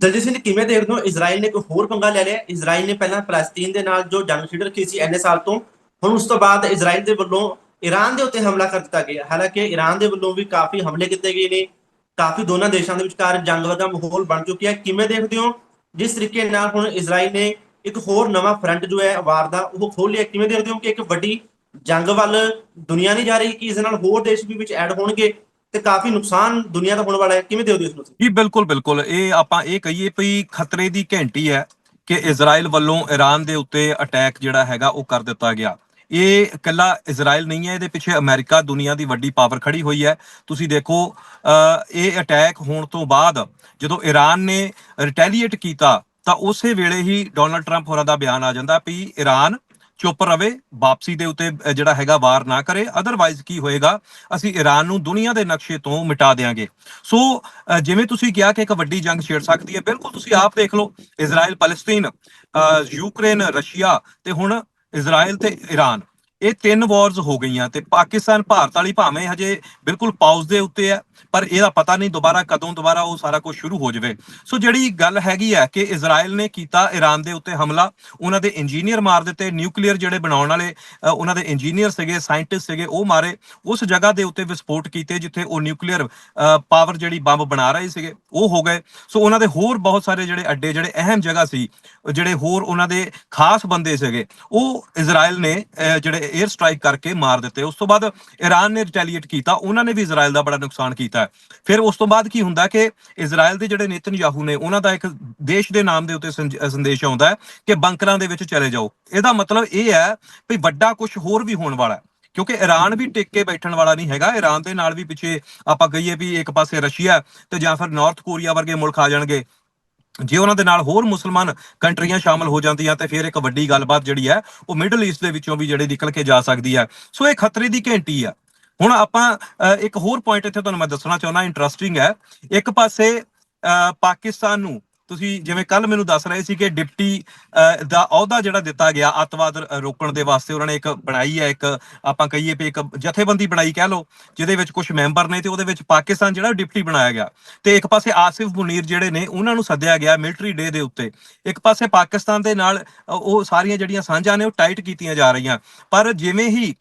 ਦਲਜੀਤ ਸਿੰਘ ਕਿਵੇਂ ਦੇਖਦੇ ਹੋ? ਇਜ਼ਰਾਈਲ ਨੇ ਕੋਈ ਹੋਰ ਪੰਗਾ ਲੈ ਲਿਆ। ਇਜ਼ਰਾਈਲ ਨੇ ਪਹਿਲਾਂ ਫਲਸਤੀਨ ਦੇ ਨਾਲ ਜੋ ਜੰਗ ਛਿੜ ਰੱਖੀ ਸੀ ਇੰਨੇ ਸਾਲ ਤੋਂ, ਹੁਣ ਉਸ ਤੋਂ ਬਾਅਦ ਇਜ਼ਰਾਈਲ ਦੇ ਵੱਲੋਂ ਈਰਾਨ ਦੇ ਉੱਤੇ ਹਮਲਾ ਕਰ ਦਿੱਤਾ ਗਿਆ। ਹਾਲਾਂਕਿ ਈਰਾਨ ਦੇ ਵੱਲੋਂ ਵੀ ਕਾਫੀ ਹਮਲੇ ਕੀਤੇ ਗਏ ਨੇ। ਕਾਫੀ ਦੋਨਾਂ ਦੇਸ਼ਾਂ ਦੇ ਵਿਚਕਾਰ ਜੰਗ ਦਾ ਮਾਹੌਲ ਬਣ ਚੁੱਕਿਆ। ਕਿਵੇਂ ਦੇਖਦੇ ਹੋ? ਜਿਸ ਤਰੀਕੇ ਨਾਲ ਹੁਣ ਇਜ਼ਰਾਈਲ ਨੇ ਇੱਕ ਹੋਰ ਨਵਾਂ ਫਰੰਟ ਜੋ ਹੈ, ਵਾਰ ਦਾ, ਉਹ ਖੋਲ ਲਿਆ। ਕਿਵੇਂ ਦੇਖਦੇ ਹੋ ਕਿ ਇੱਕ ਵੱਡੀ ਜੰਗ ਵੱਲ ਦੁਨੀਆ ਨਹੀਂ ਜਾ ਰਹੀ, ਕਿ ਇਸ ਨਾਲ ਹੋਰ ਦੇਸ਼ ਵੀ ਵਿੱਚ ਐਡ ਹੋਣਗੇ? ਤੇ ਕਾਫੀ ਨੁਕਸਾਨ ਦੁਨੀਆ ਦਾ ਹੋਣ ਵਾਲਾ ਹੈ। ਕਿਵੇਂ ਦੇਖਦੇ ਹੋ ਇਸ ਨੂੰ ਜੀ, ਬਿਲਕੁਲ ਬਿਲਕੁਲ। ਇਹ ਆਪਾਂ ਇਹ ਕਹੀਏ ਵੀ ਖਤਰੇ ਦੀ ਘੰਟੀ ਹੈ ਕਿ ਇਜ਼ਰਾਈਲ ਵੱਲੋਂ ਈਰਾਨ ਦੇ ਉੱਤੇ ਅਟੈਕ ਜਿਹੜਾ ਹੈਗਾ ਉਹ ਕਰ ਦਿੱਤਾ ਗਿਆ। ਇਹ ਇਕੱਲਾ ਇਜ਼ਰਾਈਲ ਨਹੀਂ ਹੈ, ਇਹਦੇ ਪਿੱਛੇ ਅਮਰੀਕਾ ਦੁਨੀਆ ਦੀ ਵੱਡੀ ਪਾਵਰ ਖੜੀ ਹੋਈ ਹੈ। ਤੁਸੀਂ ਦੇਖੋ ਇਹ ਅਟੈਕ ਹੋਣ ਤੋਂ ਬਾਅਦ ਜਦੋਂ ਈਰਾਨ ਨੇ ਰਿਟੈਲੀਏਟ ਕੀਤਾ, ਤਾਂ ਉਸੇ ਵੇਲੇ ਹੀ ਡੋਨਲਡ ਟਰੰਪ ਹੋਰਾਂ ਦਾ ਬਿਆਨ ਆ ਜਾਂਦਾ ਵੀ ਈਰਾਨ ਚੁੱਪ ਰਵੇ, ਵਾਪਸੀ ਦੇ ਉੱਤੇ ਜਿਹੜਾ ਹੈਗਾ ਵਾਰ ਨਾ ਕਰੇ ਅਦਰਵਾਈਜ਼ ਕੀ ਹੋਏਗਾ? ਅਸੀਂ ਈਰਾਨ ਨੂੰ ਦੁਨੀਆ ਦੇ ਨਕਸ਼ੇ ਤੋਂ ਮਿਟਾ ਦੇਾਂਗੇ ਸੋ ਜਿਵੇਂ ਤੁਸੀਂ ਕਿਹਾ ਕਿ ਇੱਕ ਵੱਡੀ ਜੰਗ ਛੇੜ ਸਕਦੀ ਹੈ, ਬਿਲਕੁਲ ਤੁਸੀਂ ਆਪ ਦੇਖ ਲਓ ਇਜ਼ਰਾਈਲ ਫਲਸਤੀਨ ਯੂਕਰੇਨ ਰਸ਼ੀਆ ਤੇ ਹੁਣ ਇਜ਼ਰਾਈਲ ਤੇ ਈਰਾਨ ਇਹ ਤਿੰਨ ਵਾਰਸ ਹੋ ਗਈਆਂ ਤੇ ਪਾਕਿਸਤਾਨ, ਭਾਰਤ ਵਾਲੀ ਭਾਵੇਂ ਹਜੇ ਬਿਲਕੁਲ ਪਾਉਜ਼ ਦੇ ਉੱਤੇ ਹੈ, ਪਰ ਇਹਦਾ ਪਤਾ ਨਹੀਂ ਦੁਬਾਰਾ ਕਦੋਂ ਦੁਬਾਰਾ ਉਹ ਸਾਰਾ ਕੁਝ ਸ਼ੁਰੂ ਹੋ ਜਾਵੇ। ਸੋ ਜਿਹੜੀ ਗੱਲ ਹੈਗੀ ਹੈ ਕਿ ਇਜ਼ਰਾਈਲ ਨੇ ਕੀਤਾ ਈਰਾਨ ਦੇ ਉੱਤੇ ਹਮਲਾ, ਉਹਨਾਂ ਦੇ ਇੰਜੀਨੀਅਰ ਮਾਰ ਦਿੱਤੇ ਨਿਊਕਲੀਅਰ ਜਿਹੜੇ ਬਣਾਉਣ ਵਾਲੇ ਉਹਨਾਂ ਦੇ ਇੰਜੀਨੀਅਰ ਸੀਗੇ ਸਾਇੰਟਿਸਟ ਸੀਗੇ, ਉਹ ਮਾਰੇ। ਉਸ ਜਗ੍ਹਾ ਦੇ ਉੱਤੇ ਵਿਸਫੋਟ ਕੀਤੇ ਜਿੱਥੇ ਉਹ ਨਿਊਕਲੀਅਰ ਪਾਵਰ ਜਿਹੜੀ ਬੰਬ ਬਣਾ ਰਹੇ ਸੀਗੇ, ਉਹ ਹੋ ਗਏ। ਸੋ ਉਹਨਾਂ ਦੇ ਹੋਰ ਬਹੁਤ ਸਾਰੇ ਜਿਹੜੇ ਅੱਡੇ, ਜਿਹੜੇ ਅਹਿਮ ਜਗ੍ਹਾ ਸੀ, ਜਿਹੜੇ ਹੋਰ ਉਹਨਾਂ ਦੇ ਖਾਸ ਬੰਦੇ ਸੀਗੇ, ਉਹ ਇਜ਼ਰਾਈਲ ਨੇ ਜਿਹੜੇ ਜਿਹੜੇ 에ਅਰ ਸਟ੍ਰਾਈਕ ਕਰਕੇ ਮਾਰ ਦਿੱਤੇ। ਉਸ ਤੋਂ ਬਾਅਦ ਈਰਾਨ ਨੇ ਰਿਟੈਲੀਏਟ ਕੀਤਾ। ਉਹਨਾਂ ਨੇ ਵੀ ਇਜ਼ਰਾਈਲ ਦਾ ਬੜਾ ਨੁਕਸਾਨ ਕੀਤਾ ਫਿਰ ਉਸ ਤੋਂ ਬਾਅਦ ਕੀ ਹੁੰਦਾ ਕਿ ਇਜ਼ਰਾਈਲ ਦੇ ਜਿਹੜੇ ਨੇਤਨਯਾਹੂ ਨੇ, ਉਹਨਾਂ ਦਾ ਇੱਕ ਦੇਸ਼ ਦੇ ਨਾਮ ਦੇ ਉੱਤੇ ਸੰਦੇਸ਼ ਆਉਂਦਾ ਹੈ ਕਿ ਬੰਕਰਾਂ ਦੇ ਵਿੱਚ ਚਲੇ ਜਾਓ। ਇਹਦਾ ਮਤਲਬ ਇਹ ਹੈ ਵੀ ਵੱਡਾ ਕੁਝ ਹੋਰ ਵੀ ਹੋਣ ਵਾਲਾ ਹੈ। ਕਿਉਂਕਿ ਈਰਾਨ ਵੀ ਟਿਕ ਕੇ ਬੈਠਣ ਵਾਲਾ ਨਹੀਂ ਹੈਗਾ। ਈਰਾਨ ਦੇ ਨਾਲ ਵੀ ਪਿੱਛੇ ਆਪਾਂ ਕਹੀਏ ਵੀ ਇੱਕ ਪਾਸੇ ਰਸ਼ੀਆ ਤੇ ਜਾਂ ਫਿਰ ਨਾਰਥ ਕੋਰੀਆ ਵਰਗੇ ਮੁਲਕ ਆ ਜਾਣਗੇ। ਜੇ ਉਹਨਾਂ ਦੇ ਨਾਲ ਹੋਰ ਮੁਸਲਮਾਨ ਕੰਟਰੀਆਂ ਸ਼ਾਮਲ ਹੋ ਜਾਂਦੀਆਂ ਤੇ ਫਿਰ ਇੱਕ ਵੱਡੀ ਗੱਲਬਾਤ ਜਿਹੜੀ ਹੈ, ਉਹ ਮਿਡਲ ਈਸਟ ਦੇ ਵਿੱਚੋਂ ਵੀ ਜਿਹੜੀ ਨਿਕਲ ਕੇ ਜਾ ਸਕਦੀ ਹੈ। ਸੋ ਇਹ ਖਤਰੇ ਦੀ ਘੰਟੀ ਆ। ਹੁਣ ਆਪਾਂ ਇੱਕ ਹੋਰ ਪੁਆਇੰਟ ਇੱਥੇ ਤੁਹਾਨੂੰ ਮੈਂ ਦੱਸਣਾ ਚਾਹੁੰਦਾ ਇੰਟਰਸਟਿੰਗ ਹੈ। ਇੱਕ ਪਾਸੇ ਪਾਕਿਸਤਾਨ ਨੂੰ ਤੁਸੀਂ ਜਿਵੇਂ ਕੱਲ ਮੈਨੂੰ ਦੱਸ ਰਹੇ ਸੀ ਕਿ ਡਿਪਟੀ ਦਾ ਅਹੁਦਾ ਜਿਹੜਾ ਦਿੱਤਾ ਗਿਆ ਅੱਤਵਾਦ ਰੋਕਣ ਦੇ ਵਾਸਤੇ, ਉਹਨਾਂ ਨੇ ਇੱਕ ਬਣਾਈ ਹੈ, ਇੱਕ ਆਪਾਂ ਕਹੀਏ ਵੀ ਇੱਕ ਜਥੇਬੰਦੀ ਬਣਾਈ ਕਹਿ ਲਓ, ਜਿਹਦੇ ਵਿੱਚ ਕੁਝ ਮੈਂਬਰ ਨੇ ਤੇ ਉਹਦੇ ਵਿੱਚ ਪਾਕਿਸਤਾਨ ਜਿਹੜਾ ਡਿਪਟੀ ਬਣਾਇਆ ਗਿਆ। ਤੇ ਇੱਕ ਪਾਸੇ ਆਸਿਫ ਮੁਨੀਰ ਜਿਹੜੇ ਨੇ, ਉਹਨਾਂ ਨੂੰ ਸੱਦਿਆ ਗਿਆ ਮਿਲਟਰੀ ਡੇ ਦੇ ਉੱਤੇ। ਇੱਕ ਪਾਸੇ ਪਾਕਿਸਤਾਨ ਦੇ ਨਾਲ ਉਹ ਸਾਰੀਆਂ ਜਿਹੜੀਆਂ ਸਾਂਝਾਂ ਨੇ, ਉਹ ਟਾਈਟ ਕੀਤੀਆਂ ਜਾ ਰਹੀਆਂ। ਪਰ ਜਿਵੇਂ ਹੀ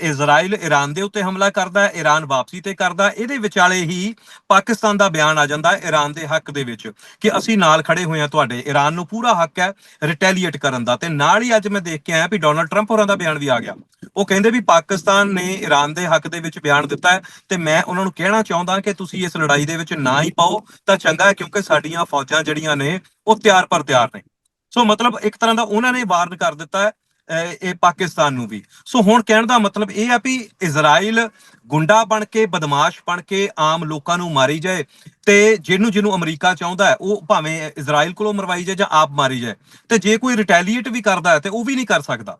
ਇਜ਼ਰਾਈਲ ਈਰਾਨ ਦੇ ਉੱਤੇ ਹਮਲਾ ਕਰਦਾ ਹੈ ਈਰਾਨ ਵਾਪਸੀ ਤੇ ਕਰਦਾ ਇਹਦੇ ਵਿਚਾਲੇ ਹੀ ਪਾਕਿਸਤਾਨ ਦਾ ਬਿਆਨ ਆ ਜਾਂਦਾ ਹੈ ਈਰਾਨ ਦੇ ਹੱਕ ਦੇ ਵਿੱਚ ਕਿ ਅਸੀਂ ਨਾਲ ਖੜੇ ਹੋਏ ਹਾਂ ਤੁਹਾਡੇ। ਈਰਾਨ ਨੂੰ ਪੂਰਾ ਹੱਕ ਹੈ ਰਿਟੈਲੀਏਟ ਕਰਨ ਦਾ। ਤੇ ਨਾਲ ਹੀ ਅੱਜ ਮੈਂ ਦੇਖ ਕੇ ਆਇਆ ਵੀ ਡੋਨਲਡ ਟਰੰਪ ਹੋਰਾਂ ਦਾ ਬਿਆਨ ਵੀ ਆ ਗਿਆ। ਉਹ ਕਹਿੰਦੇ ਵੀ ਪਾਕਿਸਤਾਨ ਨੇ ਈਰਾਨ ਦੇ ਹੱਕ ਦੇ ਵਿੱਚ ਬਿਆਨ ਦਿੱਤਾ ਹੈ ਤੇ ਮੈਂ ਉਹਨਾਂ ਨੂੰ ਕਹਿਣਾ ਚਾਹੁੰਦਾ ਕਿ ਤੁਸੀਂ ਇਸ ਲੜਾਈ ਦੇ ਵਿੱਚ ਨਾ ਹੀ ਪਾਓ। ਤਾਂ ਚੰਗਾ ਹੈ ਕਿਉਂਕਿ ਸਾਡੀਆਂ ਫੌਜਾਂ ਜਿਹੜੀਆਂ ਨੇ, ਉਹ ਤਿਆਰ ਪਰ ਤਿਆਰ ਨੇ। ਸੋ ਮਤਲਬ ਇੱਕ ਤਰ੍ਹਾਂ ਦਾ ਉਹਨਾਂ ਨੇ ਵਾਰਨ ਕਰ ਦਿੱਤਾ ਹੈ ਇਹ ਪਾਕਿਸਤਾਨ ਨੂੰ ਵੀ। ਸੋ ਹੁਣ ਕਹਿਣ ਦਾ ਮਤਲਬ ਇਹ ਆ ਵੀ ਇਜ਼ਰਾਈਲ ਗੁੰਡਾ ਬਣ ਕੇ, ਬਦਮਾਸ਼ ਬਣ ਕੇ ਆਮ ਲੋਕਾਂ ਨੂੰ ਮਾਰੀ ਜਾਏ ਤੇ ਜਿਹਨੂੰ ਜਿਹਨੂੰ ਅਮਰੀਕਾ ਚਾਹੁੰਦਾ ਹੈ, ਉਹ ਭਾਵੇਂ ਇਜ਼ਰਾਈਲ ਕੋਲੋਂ ਮਰਵਾਈ ਜਾਏ ਜਾਂ ਆਪ ਮਾਰੀ ਜਾਏ। ਤੇ ਜੇ ਕੋਈ ਰਿਟੈਲੀਏਟ ਵੀ ਕਰਦਾ ਹੈ ਤੇ ਉਹ ਵੀ ਨਹੀਂ ਕਰ ਸਕਦਾ।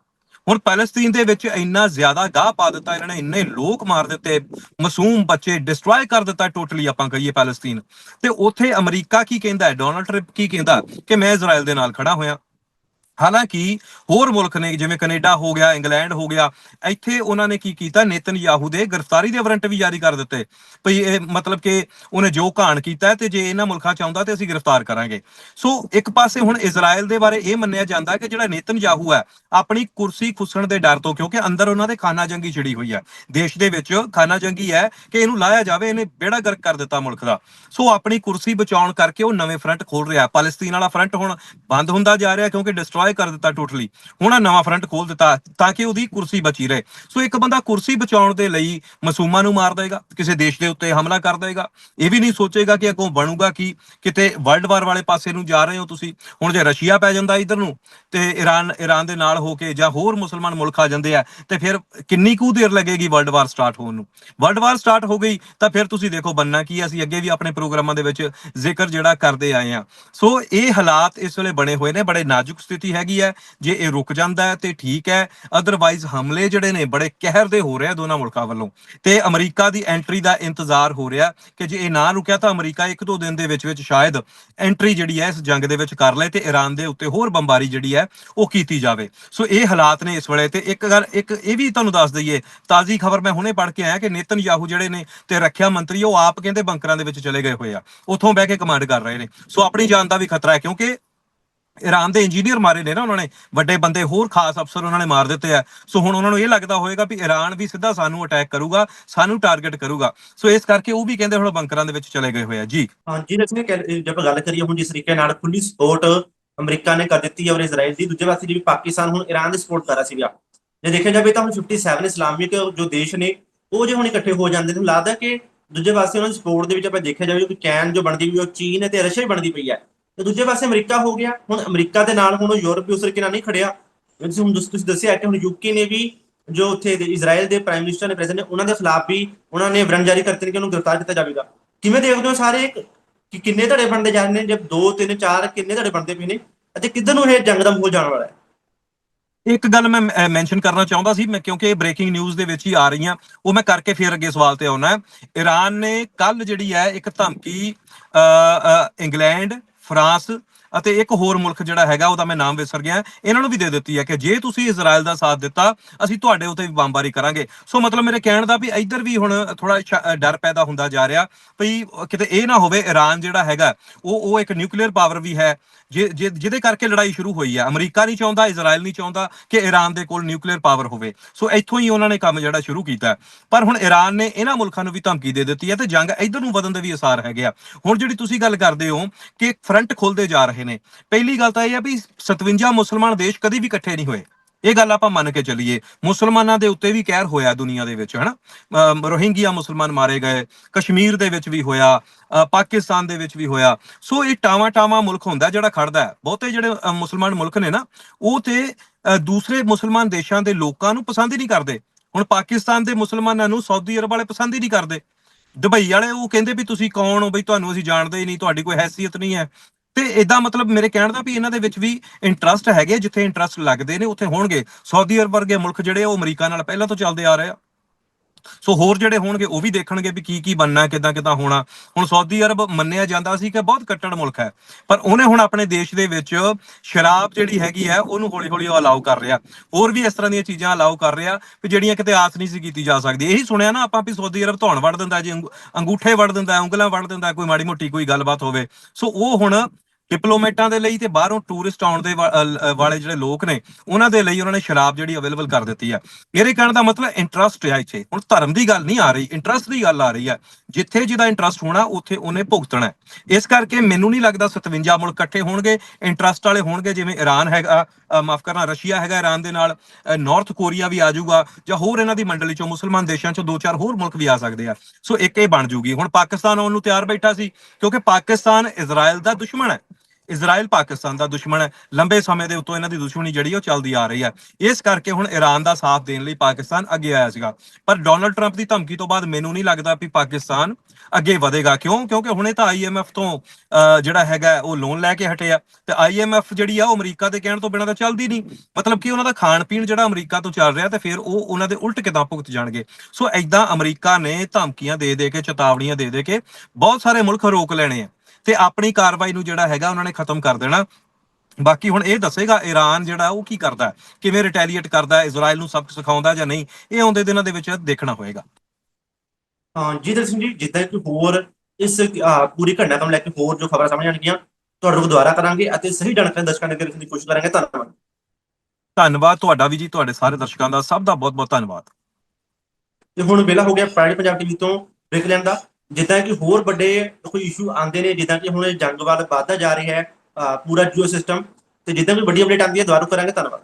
ਹੁਣ ਪੈਲਸਤੀਨ ਦੇ ਵਿੱਚ ਇੰਨਾ ਜ਼ਿਆਦਾ ਗਾਹ ਪਾ ਦਿੱਤਾ ਇਹਨਾਂ ਨੇ, ਇੰਨੇ ਲੋਕ ਮਾਰ ਦਿੱਤੇ, ਮਾਸੂਮ ਬੱਚੇ ਡਿਸਟਰੋਏ ਕਰ ਦਿੱਤਾ ਟੋਟਲੀ ਆਪਾਂ ਕਹੀਏ ਪੈਲਸਤੀਨ ਤੇ ਉੱਥੇ ਅਮਰੀਕਾ ਕੀ ਕਹਿੰਦਾ ਹੈ, ਡੋਨਲਡ ਟਰੰਪ ਕੀ ਕਹਿੰਦਾ ਕਿ ਮੈਂ ਇਜ਼ਰਾਈਲ ਦੇ ਨਾਲ ਖੜਾ ਹੋਇਆ। ਹਾਲਾਂਕਿ ਹੋਰ ਮੁਲਕ ਨੇ, ਜਿਵੇਂ ਕੈਨੇਡਾ ਹੋ ਗਿਆ, ਇੰਗਲੈਂਡ ਹੋ ਗਿਆ, ਇੱਥੇ ਉਹਨਾਂ ਨੇ ਕੀ ਕੀਤਾ? ਨੇਤਨ ਨੇਤਨਯਾਹੂ ਦੇ ਗ੍ਰਿਫਤਾਰੀ ਦੇ ਵਾਰੰਟ ਵੀ ਜਾਰੀ ਕਰ ਦਿੱਤੇ। ਭਈ ਇਹ ਮਤਲਬ ਕਿ ਉਹਨੇ ਜੋ ਘਾਣ ਕੀਤਾ ਤੇ ਜੇ ਇਹਨਾਂ ਮੁਲਕਾਂ 'ਚ ਆਉਂਦਾ ਤੇ ਅਸੀਂ ਗ੍ਰਿਫਤਾਰ ਕਰਾਂਗੇ। ਸੋ ਇੱਕ ਪਾਸੇ ਹੁਣ ਇਜ਼ਰਾਈਲ ਦੇ ਬਾਰੇ ਇਹ ਮੰਨਿਆ ਜਾਂਦਾ ਕਿ ਜਿਹੜਾ ਨੇਤਨ ਨੇਤਨਯਾਹੂ ਹੈ, ਆਪਣੀ ਕੁਰਸੀ ਖੁੱਸਣ ਦੇ ਡਰ ਤੋਂ, ਕਿਉਂਕਿ ਅੰਦਰ ਉਹਨਾਂ ਦੇ ਖਾਨਾ ਜੰਗੀ ਛਿੜੀ ਹੋਈ ਹੈ। ਦੇਸ਼ ਦੇ ਵਿੱਚ ਖਾਨਾ ਜੰਗੀ ਹੈ ਕਿ ਇਹਨੂੰ ਲਾਇਆ ਜਾਵੇ, ਇਹਨੇ ਬੇੜਾ ਗਰਕ ਕਰ ਦਿੱਤਾ ਮੁਲਕ ਦਾ। ਸੋ ਆਪਣੀ ਕੁਰਸੀ ਬਚਾਉਣ ਕਰਕੇ ਉਹ ਨਵੇਂ ਫਰੰਟ ਖੋਲ ਰਿਹਾ। ਫਲਸਤੀਨ ਵਾਲਾ ਫਰੰਟ ਹੁਣ ਬੰਦ ਹੁੰਦਾ ਜਾ ਰਿਹਾ ਕਿਉਂਕਿ ਡਿਸਟਰੋਏ ਕਰ ਦਿੱਤਾ ਟੋਟਲੀ ਹੁਣ ਆਹ ਨਵਾਂ ਫਰੰਟ ਖੋਲ ਦਿੱਤਾ ਤਾਂ ਕਿ ਉਹਦੀ ਕੁਰਸੀ ਬਚੀ ਰਹੇ। ਸੋ ਇੱਕ ਬੰਦਾ ਕੁਰਸੀ ਬਚਾਉਣ ਦੇ ਲਈ ਮਾਸੂਮਾਂ ਨੂੰ ਮਾਰ ਦੇਗਾ ਕਿਸੇ ਦੇਸ਼ ਦੇ ਉੱਤੇ ਹਮਲਾ ਕਰ ਦੇਗਾ ਇਹ ਵੀ ਨਹੀਂ ਸੋਚੇਗਾ ਕਿ ਅੱਗੋਂ ਬਣੂਗਾ ਕੀ ਕਿਤੇ ਵਰਲਡ ਵਾਰ ਵਾਲੇ ਪਾਸੇ ਨੂੰ ਜਾ ਰਹੇ ਹੋ ਤੁਸੀਂ। ਹੁਣ ਜੇ ਰਸ਼ੀਆ ਪੈ ਜਾਂਦਾ ਇਧਰ ਨੂੰ ਤੇ ਈਰਾਨ ਈਰਾਨ ਦੇ ਨਾਲ ਹੋ ਕੇ ਜਾਂ ਹੋਰ ਮੁਸਲਮਾਨ ਮੁਲਕ ਆ ਜਾਂਦੇ ਆ ਤੇ ਫਿਰ ਕਿੰਨੀ ਕੁ ਦੇਰ ਲੱਗੇਗੀ ਵਰਲਡ ਵਾਰ ਸਟਾਰਟ ਹੋਣ ਨੂੰ? ਵਰਲਡ ਵਾਰ ਸਟਾਰਟ ਹੋ ਗਈ ਤਾਂ ਫਿਰ ਤੁਸੀਂ ਦੇਖੋ ਬੰਨਾ ਕੀ ਹੈ, ਅਸੀਂ ਅੱਗੇ ਵੀ ਆਪਣੇ ਪ੍ਰੋਗਰਾਮਾਂ ਦੇ ਵਿੱਚ ਜ਼ਿਕਰ ਜਿਹੜਾ ਕਰਦੇ ਆਏ ਆ। ਸੋ ਇਹ ਹਾਲਾਤ ਇਸ ਵੇਲੇ ਬਣੇ ਹੋਏ ਨੇ ਬੜੇ ਨਾਜ਼ੁਕ ਸਥਿਤੀ ਹੈ। ਹੈਗੀ ਹੈ, ਜੇ ਇਹ ਰੁਕ ਜਾਂਦਾ ਹੈ, ਤੇ ਠੀਕ ਹੈ। ਅਦਰਵਾਈਜ਼ ਹਮਲੇ ਜਿਹੜੇ ਨੇ, ਬੜੇ ਕਹਿਰ ਦੇ ਹੋ ਰਹੇ ਦੋਨਾਂ ਮੁਲਕਾਂ ਵੱਲੋਂ। ਤੇ ਅਮਰੀਕਾ ਦੀ ਐਂਟਰੀ ਦਾ ਇੰਤਜ਼ਾਰ ਹੋ ਰਿਹਾ ਕਿ ਜੇ ਇਹ ਨਾ ਰੁਕਿਆ ਤਾਂ ਅਮਰੀਕਾ ਇੱਕ ਦੋ ਦਿਨ ਦੇ ਵਿੱਚ ਵਿੱਚ ਸ਼ਾਇਦ ਐਂਟਰੀ ਜਿਹੜੀ ਹੈ, ਇਸ ਜੰਗ ਦੇ ਵਿੱਚ ਕਰ ਲਏ ਤੇ ਈਰਾਨ ਦੇ ਉੱਤੇ ਹੋਰ ਬੰਬਾਰੀ ਜਿਹੜੀ ਹੈ, ਉਹ ਕੀਤੀ ਜਾਵੇ। ਸੋ ਇਹ ਹਾਲਾਤ ਨੇ ਇਸ ਵੇਲੇ ਤੇ ਇੱਕ ਗੱਲ, ਇੱਕ ਇਹ ਵੀ ਤੁਹਾਨੂੰ ਦੱਸ ਦਈਏ, ਤਾਜ਼ੀ ਖਬਰ ਮੈਂ ਹੁਣੇ ਪੜ੍ਹ ਕੇ ਆਇਆ ਕਿ ਨੇਤਨ ਨੇਤਨਯਾਹੂ ਜਿਹੜੇ ਨੇ ਤੇ ਰੱਖਿਆ ਮੰਤਰੀ, ਉਹ ਆਪ ਕਹਿੰਦੇ ਬੰਕਰਾਂ ਦੇ ਵਿੱਚ ਚਲੇ ਗਏ ਹੋਏ ਆ। ਉੱਥੋਂ ਬਹਿ ਕੇ ਕਮਾਂਡ ਕਰ ਰਹੇ ਨੇ। ਸੋ ਆਪਣੀ ਜਾਨ ਦਾ ਵੀ ਖਤਰਾ ਹੈ, ਕਿਉਂਕਿ ਈਰਾਨ ਦੇ ਇੰਜੀਨੀਅਰ ਮਾਰੇ ਨੇ ਨਾ ਉਹਨਾਂ ਨੇ, ਵੱਡੇ ਬੰਦੇ ਹੋਰ ਖਾਸ ਅਫਸਰ ਉਹਨਾਂ ਨੇ ਮਾਰ ਦਿੱਤੇ ਆ। ਸੋ ਹੁਣ ਉਹਨਾਂ ਨੂੰ ਇਹ ਲੱਗਦਾ ਹੋਵੇਗਾ ਵੀ ਈਰਾਨ ਵੀ ਸਿੱਧਾ ਸਾਨੂੰ ਅਟੈਕ ਕਰੂਗਾ, ਸਾਨੂੰ ਟਾਰਗੇਟ ਕਰੂਗਾ। ਸੋ ਇਸ ਕਰਕੇ ਉਹ ਵੀ ਕਹਿੰਦੇ ਹੁਣ ਬੰਕਰਾਂ ਦੇ ਵਿੱਚ ਚਲੇ ਗਏ ਹੋਏ ਆ। ਜੀ। ਹਾਂਜੀ ਰਸਮੀ ਜੇ ਆਪਾਂ ਗੱਲ ਕਰੀਏ ਹੁਣ ਜਿਸ ਤਰੀਕੇ ਨਾਲ ਖੁੱਲੀ ਸਪੋਰਟ ਅਮਰੀਕਾ ਨੇ ਕਰ ਦਿੱਤੀ ਹੈ ਔਰ ਇਜ਼ਰਾਈਲ ਦੀ, ਦੂਜੇ ਪਾਸੇ ਜਿਵੇਂ ਪਾਕਿਸਤਾਨ ਹੁਣ ਈਰਾਨ ਦੀ ਸਪੋਰਟ ਕਰ ਰਿਹਾ ਸੀਗਾ ਜੇ ਦੇਖਿਆ ਜਾਵੇ ਤਾਂ ਹੁਣ 57 ਇਸਲਾਮਿਕ ਜੋ ਦੇਸ਼ ਨੇ, ਉਹ ਜੇ ਹੁਣ ਇਕੱਠੇ ਹੋ ਜਾਂਦੇ ਨੇ ਲੱਗਦਾ ਕਿ ਦੂਜੇ ਪਾਸੇ ਉਹਨਾਂ ਦੀ ਸਪੋਰਟ ਦੇ ਵਿੱਚ ਆਪਾਂ ਦੇਖਿਆ ਜਾਵੇ ਕਿ ਕੈਨ ਜੋ ਬਣਦੀ ਵੀ ਉਹ ਚੀਨ ਅਤੇ ਰਸ਼ੀਆ ਬਣਦੀ ਪਈ ਹੈ ਤੇ ਦੂਜੇ ਪਾਸੇ ਅਮਰੀਕਾ ਹੋ ਗਿਆ। ਹੁਣ ਅਮਰੀਕਾ ਦੇ ਨਾਲ ਹੁਣ ਉਹ ਯੂਰਪ ਉਸ ਤਰੀਕੇ ਨਾਲ ਨਹੀਂ ਖੜਿਆ। ਜਿਵੇਂ ਤੁਸੀਂ ਹੁਣ ਤੁਸੀਂ ਦੱਸਿਆ ਕਿ ਹੁਣ ਯੂਕੇ ਨੇ ਵੀ ਜੋ ਉੱਥੇ ਦੇ ਇਜ਼ਰਾਈਲ ਦੇ ਪ੍ਰਾਈਮ ਮਿਨਿਸਟਰ ਨੇ ਪ੍ਰੈਜ਼ੀਡੈਂਟ ਨੇ ਉਹਨਾਂ ਦੇ ਖਿਲਾਫ ਵੀ ਉਹਨਾਂ ਨੇ ਵਾਰੰਟ ਜਾਰੀ ਕਰਤੇ ਨੇ ਕਿ ਉਹਨੂੰ ਗ੍ਰਿਫਤਾਰ ਕੀਤਾ ਜਾਵੇਗਾ। ਕਿਵੇਂ ਦੇਖਦੇ ਹੋ ਸਾਰੇ ਕਿ ਕਿੰਨੇ ਧੜੇ ਬਣਦੇ ਜਾ ਰਹੇ ਨੇ? ਜਦ 2 3 4 ਕਿੰਨੇ ਧੜੇ ਬਣਦੇ ਪਏ ਨੇ? ਅਤੇ ਕਿੱਧਰ ਨੂੰ ਇਹ ਜੰਗ ਦਾ ਮਾਹੌਲ ਜਾਣ ਵਾਲਾ ਹੈ? ਇੱਕ ਗੱਲ ਮੈਂ ਮੈਂਸ਼ਨ ਕਰਨਾ ਚਾਹੁੰਦਾ ਸੀ ਮੈਂ ਕਿਉਂਕਿ ਇਹ ਬ੍ਰੇਕਿੰਗ ਨਿਊਜ਼ ਦੇ ਵਿੱਚ ਹੀ ਆ ਰਹੀਆਂ। ਉਹ ਮੈਂ ਕਰਕੇ ਫਿਰ ਅੱਗੇ ਸਵਾਲ ਤੇ ਆਉਣਾ। ਹੈ ਈਰਾਨ ਨੇ ਕੱਲ ਜਿਹੜੀ ਹੈ ਇੱਕ ਧਮਕੀ ਅ, ਇੰਗਲੈਂਡ frase ਅਤੇ ਇੱਕ ਹੋਰ ਮੁਲਕ ਜਿਹੜਾ ਹੈਗਾ, ਉਹਦਾ ਮੈਂ ਨਾਮ ਵਿਸਰ ਗਿਆ, ਇਹਨਾਂ ਨੂੰ ਵੀ ਦੇ ਦਿੱਤੀ ਹੈ ਕਿ ਜੇ ਤੁਸੀਂ ਇਜ਼ਰਾਈਲ ਦਾ ਸਾਥ ਦਿੱਤਾ, ਅਸੀਂ ਤੁਹਾਡੇ ਉੱਤੇ ਵੀ ਬੰਬਾਰੀ ਕਰਾਂਗੇ। ਸੋ ਮਤਲਬ ਮੇਰੇ ਕਹਿਣ ਦਾ ਵੀ ਇੱਧਰ ਵੀ ਹੁਣ ਥੋੜਾ ਡਰ ਪੈਦਾ ਹੁੰਦਾ ਜਾ ਰਿਹਾ ਭਈ ਕਿਤੇ ਇਹ ਨਾ ਹੋਵੇ ਈਰਾਨ ਜਿਹੜਾ ਹੈਗਾ, ਉਹ ਉਹ ਇੱਕ ਨਿਊਕਲੀਅਰ ਪਾਵਰ ਵੀ ਹੈ, ਜੇ, ਜੇ- ਜਿਹਦੇ ਕਰਕੇ ਲੜਾਈ ਸ਼ੁਰੂ ਹੋਈ ਹੈ। ਅਮਰੀਕਾ ਨਹੀਂ ਚਾਹੁੰਦਾ ਇਜ਼ਰਾਈਲ ਨਹੀਂ ਚਾਹੁੰਦਾ ਕਿ ਈਰਾਨ ਦੇ ਕੋਲ ਨਿਊਕਲੀਅਰ ਪਾਵਰ ਹੋਵੇ। ਸੋ ਇੱਥੋਂ ਹੀ ਉਹਨਾਂ ਨੇ ਕੰਮ ਜਿਹੜਾ ਸ਼ੁਰੂ ਕੀਤਾ ਪਰ ਹੁਣ ਈਰਾਨ ਨੇ ਇਹਨਾਂ ਮੁਲਕਾਂ ਨੂੰ ਵੀ ਧਮਕੀ ਦੇ ਦਿੱਤੀ ਹੈ ਤੇ ਜੰਗ ਇੱਧਰ ਨੂੰ ਵਧਣ ਦੇ ਵੀ ਅਸਾਰ ਹੈਗੇ ਆ। ਹੁਣ ਜਿਹੜੀ ਤੁਸੀਂ ਗੱਲ ਕਰਦੇ ਹੋ ਕਿ ਫਰੰਟ ਖੁੱਲਦੇ ਜਾ ਰਹੇ ਨੇ। ਪਹਿਲੀ ਗੱਲ ਤਾਂ ਇਹ ਹੈ ਵੀ 57 ਮੁਸਲਮਾਨ ਦੇਸ਼ ਕਦੀ ਵੀ ਇਕੱਠੇ ਨਹੀਂ ਹੋਏ। ਇਹ ਗੱਲ ਆਪਾਂ ਮੰਨ ਕੇ ਚੱਲੀਏ। ਮੁਸਲਮਾਨਾਂ ਦੇ ਉੱਤੇ ਵੀ ਕਹਿਰ ਹੋਇਆ ਦੁਨੀਆ ਦੇ ਵਿੱਚ, ਹਨਾ? ਰੋਹਿੰਗੀਆ ਮੁਸਲਮਾਨ ਮਾਰੇ ਗਏ, ਕਸ਼ਮੀਰ ਦੇ ਵਿੱਚ ਵੀ ਹੋਇਆ ਪਾਕਿਸਤਾਨ ਦੇ ਵਿੱਚ ਵੀ ਹੋਇਆ। ਸੋ ਇਹ ਟਾਵਾ ਟਾਵਾ ਮੁਲਕ ਹੁੰਦਾ ਜਿਹੜਾ ਖੜਦਾ ਹੈ। ਬਹੁਤੇ ਜਿਹੜੇ ਮੁਸਲਮਾਨ ਮੁਲਕ ਨੇ ਨਾ, ਉਹ ਤੇ ਦੂਸਰੇ ਮੁਸਲਮਾਨ ਦੇਸ਼ਾਂ ਦੇ ਲੋਕਾਂ ਨੂੰ ਪਸੰਦ ਹੀ ਨਹੀਂ ਕਰਦੇ। ਹੁਣ ਪਾਕਿਸਤਾਨ ਦੇ ਮੁਸਲਮਾਨਾਂ ਨੂੰ ਸਾਊਦੀ ਅਰਬ ਵਾਲੇ ਪਸੰਦ ਹੀ ਨਹੀਂ ਕਰਦੇ। ਦੁਬਈ ਵਾਲੇ ਉਹ ਕਹਿੰਦੇ ਵੀ ਤੁਸੀਂ ਕੌਣ ਹੋ? ਬਈ ਤੁਹਾਨੂੰ ਅਸੀਂ ਜਾਣਦੇ ਹੀ ਨਹੀਂ, ਤੁਹਾਡੀ ਕੋਈ ਹੈਸੀਅਤ ਨਹੀਂ ਹੈ। ਤੇ ਇਦਾਂ ਮਤਲਬ ਮੇਰੇ ਕਹਿਣ ਦਾ ਵੀ ਇਹਨਾਂ ਦੇ ਵਿੱਚ ਵੀ ਇੰਟਰਸਟ ਹੈਗੇ, ਜਿੱਥੇ ਇੰਟਰਸਟ ਲੱਗਦੇ ਨੇ, ਉੱਥੇ ਹੋਣਗੇ। ਸਾਊਦੀ ਅਰਬ ਵਰਗੇ ਮੁਲਕ ਜਿਹੜੇ ਉਹ ਅਮਰੀਕਾ ਨਾਲ ਪਹਿਲਾਂ ਤੋਂ ਚੱਲਦੇ ਆ ਰਹੇ ਆ। ਸੋ ਹੋਰ ਜਿਹੜੇ ਹੋਣਗੇ ਉਹ ਵੀ ਦੇਖਣਗੇ ਵੀ ਕੀ ਕੀ ਬਣਨਾ ਹੈ ਕਿਦਾਂ ਕਿਦਾਂ ਹੋਣਾ। ਹੁਣ ਸਾਊਦੀ ਅਰਬ ਮੰਨਿਆ ਜਾਂਦਾ ਸੀ ਕਿ ਬਹੁਤ ਕੱਟੜ ਮੁਲਕ ਹੈ, ਪਰ ਉਹਨੇ ਹੁਣ ਆਪਣੇ ਦੇਸ਼ ਦੇ ਵਿੱਚ ਸ਼ਰਾਬ ਜਿਹੜੀ ਹੈਗੀ ਹੈ, ਉਹਨੂੰ ਹੌਲੀ ਹੌਲੀ ਅਲਾਉ ਕਰ ਰਿਹਾ। ਹੋਰ ਵੀ ਇਸ ਤਰ੍ਹਾਂ ਦੀਆਂ ਚੀਜ਼ਾਂ ਅਲਾਉ ਕਰ ਰਿਹਾ ਵੀ ਜਿਹੜੀਆਂ ਕਿਤੇ ਆਸ ਨਹੀਂ ਸੀ ਕੀਤੀ ਜਾ ਸਕਦੀ। ਇਹੀ ਸੁਣਿਆ ਨਾ ਆਪਾਂ ਵੀ ਸਾਊਦੀ ਅਰਬ ਧੌਣ ਵੜ ਦਿੰਦਾ, ਜੀ ਅੰਗੂਠੇ ਵੜ ਦਿੰਦਾ, ਉਂਗਲਾਂ ਵੜ ਦਿੰਦਾ, ਕੋਈ ਮਾੜੀ ਮੋਟੀ ਕੋਈ ਗੱਲਬਾਤ ਹੋਵੇ। ਸੋ ਉਹ ਹੁਣ ਡਿਪਲੋਮੇਟਾਂ ਦੇ ਲਈ ਤੇ ਬਾਹਰੋਂ ਟੂਰਿਸਟ ਆਉਣ ਦੇ ਵਾਲੇ ਜਿਹੜੇ ਲੋਕ ਨੇ, ਉਹਨਾਂ ਦੇ ਲਈ ਉਹਨਾਂ ਨੇ ਸ਼ਰਾਬ ਜਿਹੜੀ ਅਵੇਲੇਬਲ ਕਰ ਦਿੱਤੀ ਹੈ। ਮੇਰੇ ਕਹਿਣ ਦਾ ਮਤਲਬ ਇੰਟਰਸਟ ਹੈ ਇੱਥੇ। ਹੁਣ ਧਰਮ ਦੀ ਗੱਲ ਨਹੀਂ ਆ ਰਹੀ ਇੰਟਰਸਟ ਦੀ ਗੱਲ ਆ ਰਹੀ ਹੈ। ਜਿੱਥੇ ਜਿਹਦਾ ਇੰਟਰਸਟ ਹੋਣਾ, ਉੱਥੇ ਉਹਨੇ ਭੁਗਤਣਾ ਇਸ ਕਰਕੇ ਮੈਨੂੰ ਨਹੀਂ ਲੱਗਦਾ 57 ਮੁਲਕ ਇਕੱਠੇ ਹੋਣਗੇ। ਇੰਟਰਸਟ ਵਾਲੇ ਹੋਣਗੇ, ਜਿਵੇਂ ਈਰਾਨ ਹੈਗਾ ਮਾਫ ਕਰਨਾ, ਰਸ਼ੀਆ ਹੈਗਾ ਈਰਾਨ ਦੇ ਨਾਲ ਨਾਰਥ ਕੋਰੀਆ ਵੀ ਆ ਜਾਊਗਾ, ਜਾਂ ਹੋਰ ਇਹਨਾਂ ਦੀ ਮੰਡਲੀ ਚੋਂ ਮੁਸਲਮਾਨ ਦੇਸ਼ਾਂ ਚੋਂ ਦੋ ਚਾਰ ਹੋਰ ਮੁਲਕ ਵੀ ਆ ਸਕਦੇ ਆ। ਸੋ ਇੱਕ ਇਹ ਬਣ ਜੂਗੀ ਹੁਣ ਪਾਕਿਸਤਾਨ ਆਉਣ ਨੂੰ ਤਿਆਰ ਬੈਠਾ ਸੀ, ਕਿਉਂਕਿ ਪਾਕਿਸਤਾਨ ਇਜ਼ਰਾਈਲ ਦਾ ਦੁਸ਼ਮਣ ਹੈ। ਇਜ਼ਰਾਈਲ ਪਾਕਿਸਤਾਨ ਦਾ ਦੁਸ਼ਮਣ ਹੈ। ਲੰਬੇ ਸਮੇਂ ਦੇ ਉੱਤੋਂ ਇਹਨਾਂ ਦੀ ਦੁਸ਼ਮਣੀ ਜਿਹੜੀ ਉਹ ਚੱਲਦੀ ਆ ਰਹੀ ਹੈ। ਇਸ ਕਰਕੇ ਹੁਣ ਈਰਾਨ ਦਾ ਸਾਥ ਦੇਣ ਲਈ ਪਾਕਿਸਤਾਨ ਅੱਗੇ ਆਇਆ ਸੀਗਾ। ਪਰ ਡੋਨਲਡ ਟਰੰਪ ਦੀ ਧਮਕੀ ਤੋਂ ਬਾਅਦ ਮੈਨੂੰ ਨਹੀਂ ਲੱਗਦਾ ਵੀ ਪਾਕਿਸਤਾਨ ਅੱਗੇ ਵਧੇਗਾ। ਕਿਉਂ? ਕਿਉਂਕਿ ਹੁਣੇ ਤਾਂ ਆਈਐਮਐਫ ਤੋਂ ਜਿਹੜਾ ਹੈਗਾ ਉਹ ਲੋਨ ਲੈ ਕੇ ਹਟਿਆ ਤੇ ਆਈਐਮਐਫ ਜਿਹੜੀ ਆ ਉਹ ਅਮਰੀਕਾ ਦੇ ਕਹਿਣ ਤੋਂ ਬਿਨਾਂ ਤਾਂ ਚੱਲਦੀ ਨਹੀਂ। ਮਤਲਬ ਕਿ ਉਹਨਾਂ ਦਾ ਖਾਣ ਪੀਣ ਜਿਹੜਾ ਅਮਰੀਕਾ ਤੋਂ ਚੱਲ ਰਿਹਾ ਤੇ ਫਿਰ ਉਹ ਉਹਨਾਂ ਦੇ ਉਲਟ ਕਿਦਾਂ ਭੁਗਤ ਜਾਣਗੇ? ਸੋ ਐਦਾਂ ਅਮਰੀਕਾ ਨੇ ਧਮਕੀਆਂ ਦੇ ਦੇ ਕੇ, ਚੇਤਾਵਨੀਆਂ ਦੇ ਦੇ ਕੇ ਬਹੁਤ ਸਾਰੇ ਮੁਲਕ ਰੋਕ ਲੈਣੇ ਆ। ਤੇ ਆਪਣੀ ਕਾਰਵਾਈ ਨੂੰ ਜਿਹੜਾ ਹੈਗਾ ਉਹਨਾਂ ਨੇ ਖਤਮ ਕਰ ਦੇਣਾ। ਬਾਕੀ ਹੁਣ ਇਹ ਦੱਸੇਗਾ ਈਰਾਨ ਜਿਹੜਾ ਉਹ ਕੀ ਕਰਦਾ ਕਿਵੇਂ ਰਿਟੈਲੀਏਟ ਕਰਦਾ ਇਜ਼ਰਾਈਲ ਨੂੰ ਸਬਕ ਸਿਖਾਉਂਦਾ ਜਾਂ ਨਹੀਂ? ਇਹ ਆਉਂਦੇ ਦਿਨਾਂ ਦੇ ਵਿੱਚ ਦੇਖਣਾ ਹੋਏਗਾ। ਹਾਂ ਜੀ ਦਰਸ਼ਨ ਜੀ ਜਿੱਦਾਂ ਕਿ ਹੋਰ ਇਸ ਪੂਰੀ ਘਟਨਾਕ੍ਰਮ ਲੈ ਕੇ ਹੋਰ ਜੋ ਖਬਰਾਂ ਸਾਹਮਣੇ ਆਣਗੀਆਂ ਤੁਹਾਡੇ ਕੋਲ ਦੁਆਰਾ ਕਰਾਂਗੇ ਅਤੇ ਸਹੀ ਜਾਣਕਾਰੀ ਦਰਸ਼ਕਾਂ ਦੇ ਰੱਖਣ ਦੀ ਕੋਸ਼ਿਸ਼ ਕਰਾਂਗੇ। ਧੰਨਵਾਦ। ਧੰਨਵਾਦ ਤੁਹਾਡਾ ਵੀ ਜੀ ਤੁਹਾਡੇ ਸਾਰੇ ਦਰਸ਼ਕਾਂ ਦਾ। ਸਭ ਦਾ ਬਹੁਤ ਬਹੁਤ ਧੰਨਵਾਦ। ਤੇ ਹੁਣ ਵੇਲਾ ਹੋ ਗਿਆ ਪ੍ਰਾਈਡ ਪੰਜਾਬ ਟੀਵੀ ਤੋਂ ਬ੍ਰੇਕ ਲੈਣ ਦਾ। ਜਿੱਦਾਂ ਕਿ ਹੋਰ ਵੱਡੇ ਕੋਈ ਇਸ਼ੂ ਆਉਂਦੇ ਨੇ ਜਿੱਦਾਂ ਕਿ ਹੁਣ ਜੰਗ ਵੱਲ ਵੱਧਦਾ ਜਾ ਰਿਹਾ ਹੈ ਅਹ, ਪੂਰਾ ਜੀਓ ਸਿਸਟਮ ਤੇ ਜਿੱਦਾਂ ਵੀ ਵੱਡੀ ਅਪਡੇਟ ਆਉਂਦੀ ਹੈ ਦੁਬਾਰਾ ਕਰਾਂਗੇ ਧੰਨਵਾਦ।